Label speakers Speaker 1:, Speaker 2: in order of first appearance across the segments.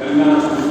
Speaker 1: Hermanos,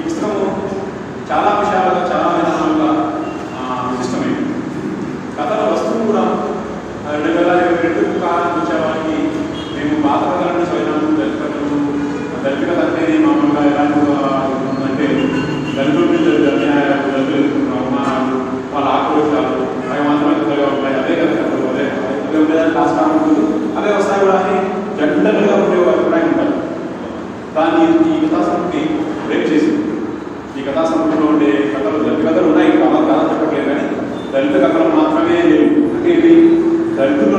Speaker 1: పుస్తకం చాలా విషయాలలో చాలా విధానాలుగా విశిష్టమైంది కథల వస్తువు కూడా రెండు వేల ఇరవై రెండు కాలం వచ్చేవారికి మేము పాత కథల నుంచి పోయినాము దళిత కథలు దళిత అనేది మామూలుగా ఎలాంటి అంటే దళితుల మీద అన్యాయాలు దళితులు అవమానాలు వాళ్ళ ఆక్రోశాలు అవి మాత్రమే ఉంటాయి. అదే కథ కథలు అదే అదే ఉండేదాన్ని కాస్త అదే వస్తాయి కూడా అని జంటలుగా ఉండే అభిప్రాయం ఉంటారు దాన్ని ఈ కథాసక్తి బ్రేక్ చేసి ఈ కథా సమూహంలో ఉండే కథలు దళిత కథలు ఉన్నాయి. కాలం చెప్పట్లేదు కానీ దళిత కథలు మాత్రమే లేవు. అంటే దళితులు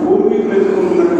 Speaker 1: భూమి ప్రజలు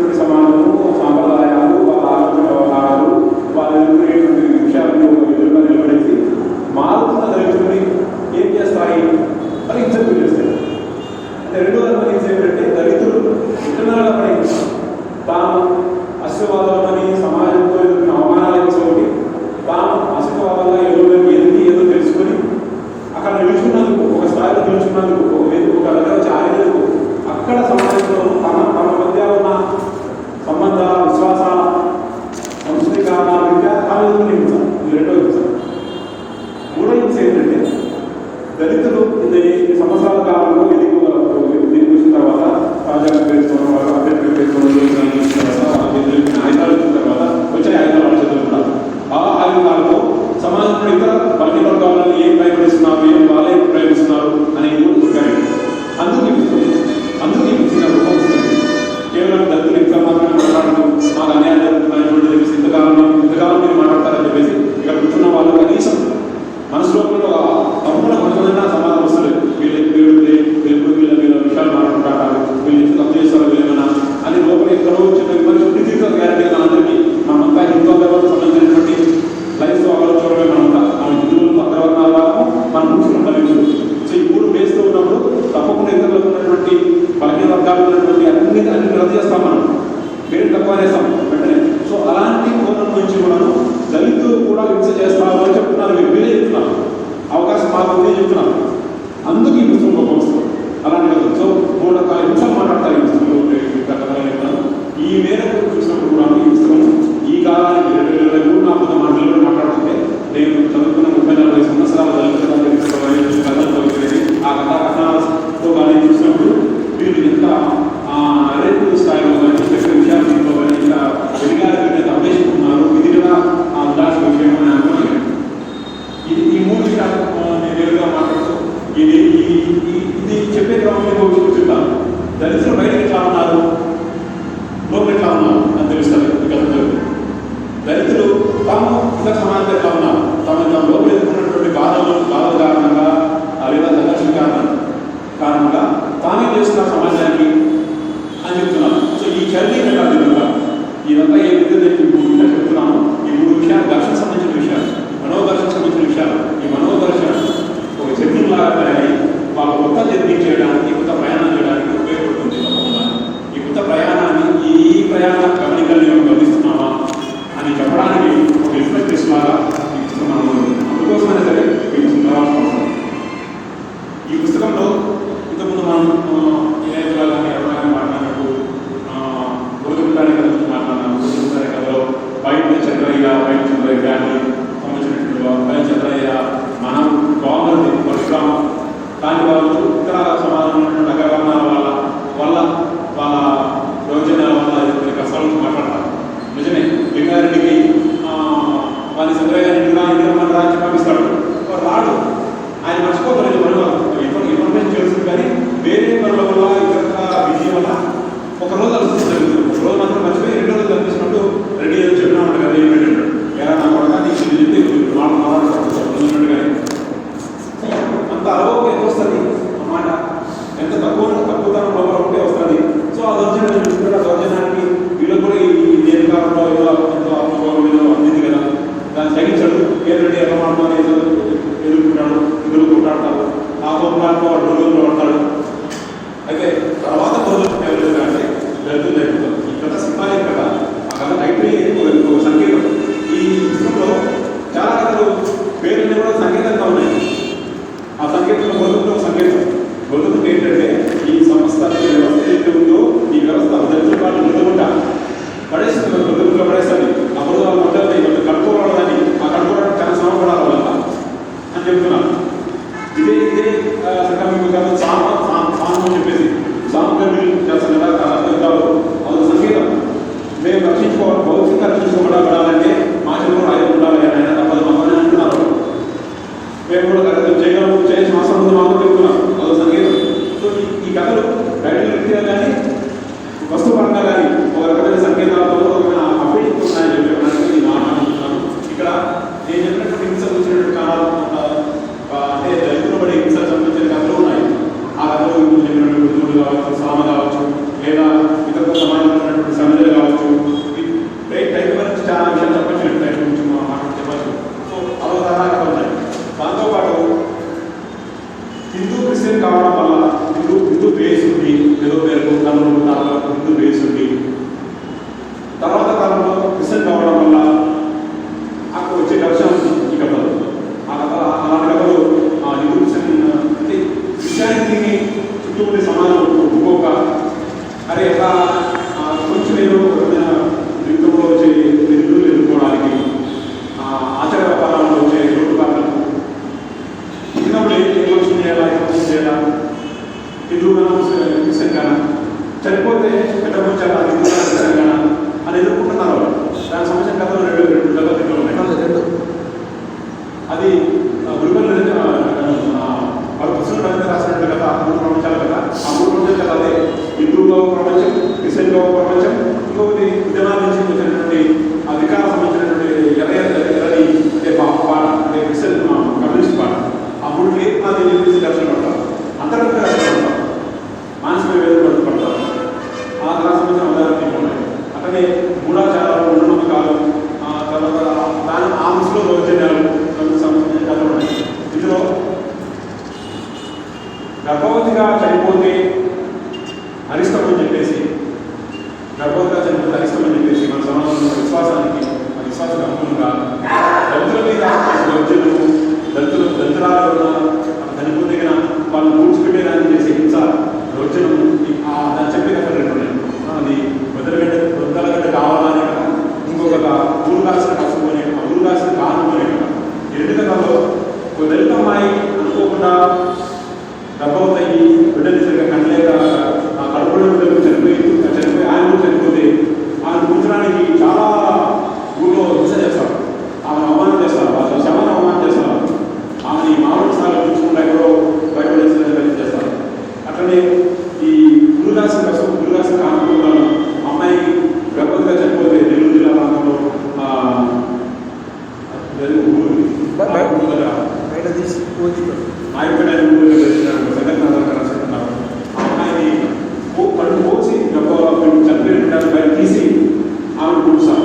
Speaker 1: ఎనిమిది సంవత్సరాల కాలంలో ఇది దీని వచ్చిన తర్వాత తాజాగా పేర్కొన్న వాళ్ళు అభ్యర్థులు పేర్కొన్న తర్వాత ఆయుధాలు వచ్చిన తర్వాత వచ్చే ఆయుధాలు ఆలోచన కూడా. ఆ ఆయుధాలతో సమాజంలో ఇతర వర్గీయ వర్గాలను ఏం ప్రయోగిస్తున్నారు ఏం వాళ్ళే ప్రయోగిస్తున్నారు ఒక్కొక్క అరే కొంచెం నేను జీవితంలో వచ్చే నిధులు ఎదుర్కోవడానికి ఆచరణ పరంలో వచ్చే రోడ్డు కారణం ఇచ్చినప్పుడు ఏమోషన్ చేయాలా ఏమోషన్ చేయాలా? ఎదురుగా సంఘాన చనిపోతే పెట్టబోచాలా ఎదురుగా సంఘాన అని ఎదుర్కొంటున్నారు దాని సమస్య కథలు We will come by Kupna conclusa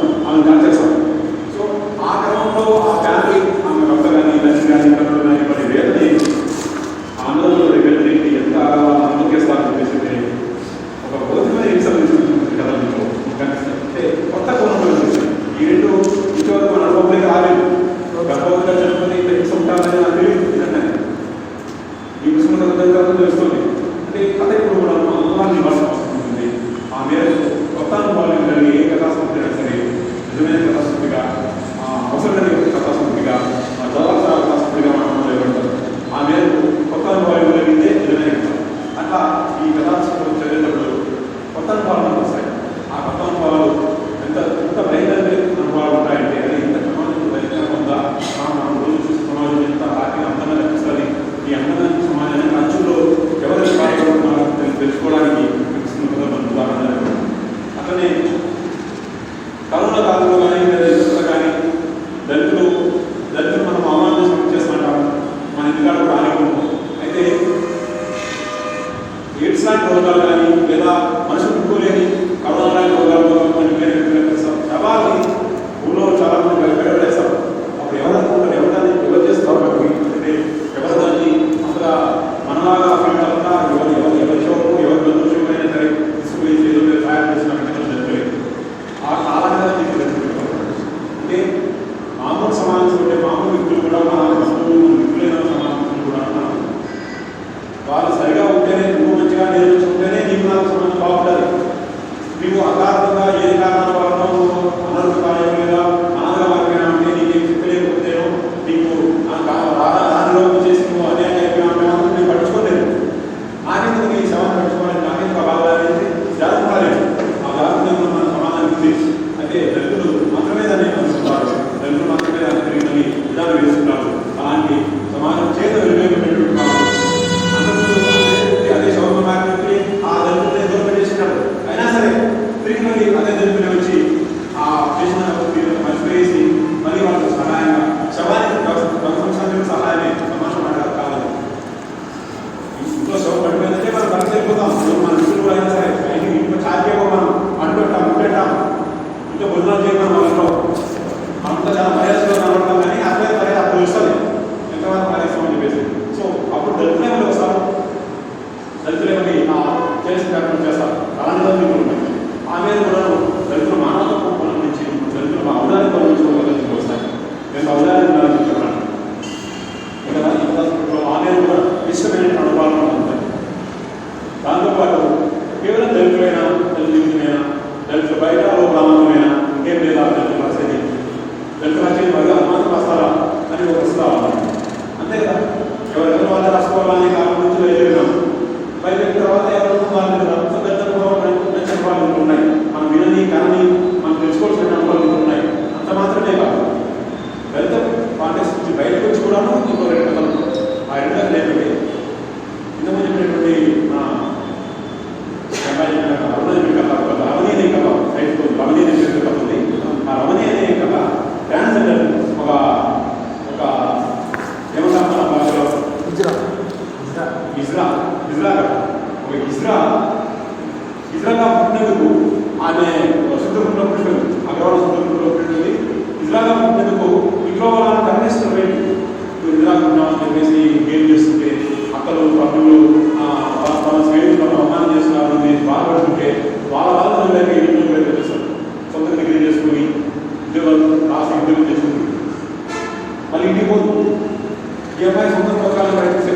Speaker 1: E a mais uma tocada vai.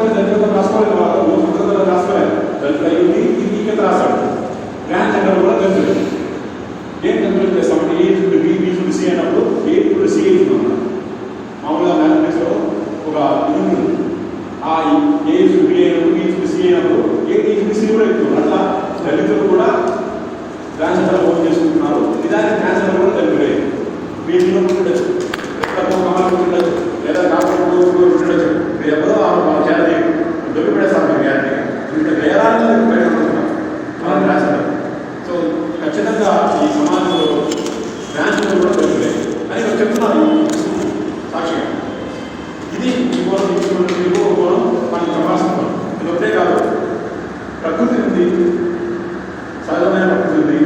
Speaker 1: కూడా దళితులతో రాసుకోలేదు వాళ్ళు. సంస్కృతంతో రాసుకోలేదు. దళితులు అయ్యింది ఇంకెంత రాశాడు. గ్రాండ్ జనరల్ కూడా దళితులు. ఏం కంప్లీట్ చేస్తామంటే ఏ చూడు బి బి చూడు సి అన్నప్పుడు ఏ చూడు సి ఏ మామూలుగా మ్యాథమెటిక్స్లో ఒక ఇది ఆ ఏ చూడు బి అయినప్పుడు బి చూడు సి అయినప్పుడు ఏ ఈ చూడు సి కూడా ఎక్కువ. అట్లా దళితులు కూడా గ్రాండ్ జనరల్ ఓన్ చేసుకుంటున్నారు నిజానికి గ్రాండ్ జనరల్ కూడా దళితులే. వీటిలో ప్రశ్న కూడా పెరుగుతాయి అని ఇది ఈ కోణం ఈ కోణం ఇంకో కోణం మన సమాసం ఇది ఒకటే ప్రకృతి ఉంది సహజమైన ప్రకృతి ఉంది